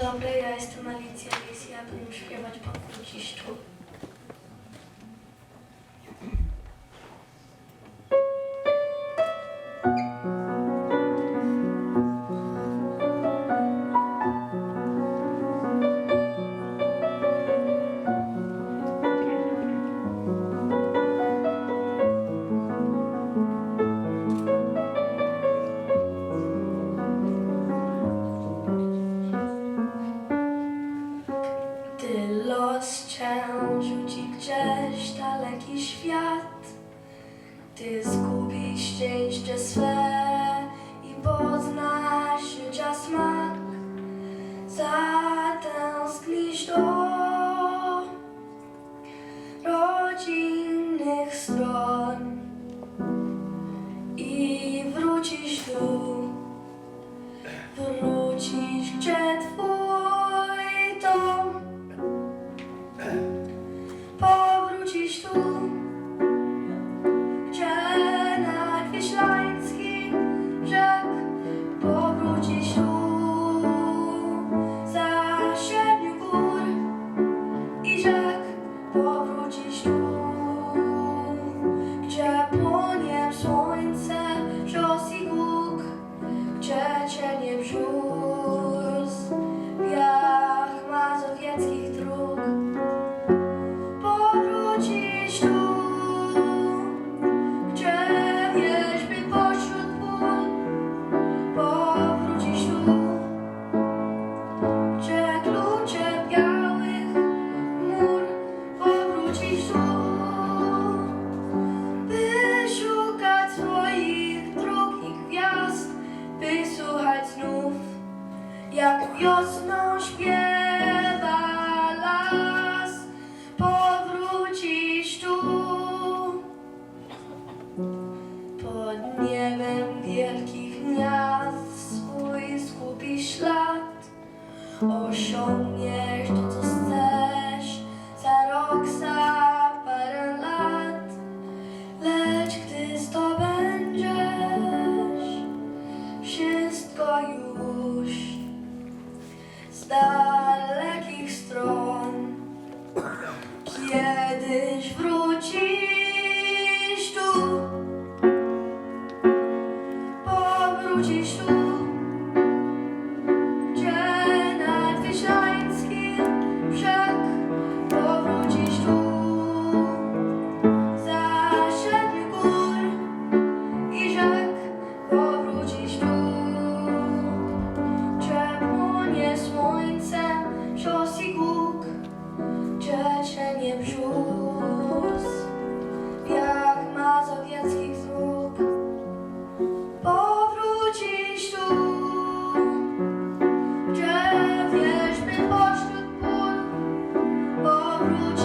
dobry, ja jestem Alicja Lis, ja będę śpiewać po króciszczu. Daleki świat, ty zgubisz szczęście swe i poznasz życia smak. Zatęsknisz do rodzinnych stron mazowieckich dróg. Powrócisz tu Gdzie wierzby pośród pól. Powrócisz tu Gdzie klucze białych mur. Powrócisz tu by szukać swoich dróg i gwiazd, by słuchać znów, jak wiosną śpiewa wielkich miast swój zgubisz ślad. Osiągniesz to, co chcesz za rok, za parę lat. Lecz gdy zdobędziesz wszystko już z ciebie brzus, jak mazowieckich dróg. Powrócisz tu, gdzie wierzmy pośród pól. Powrócisz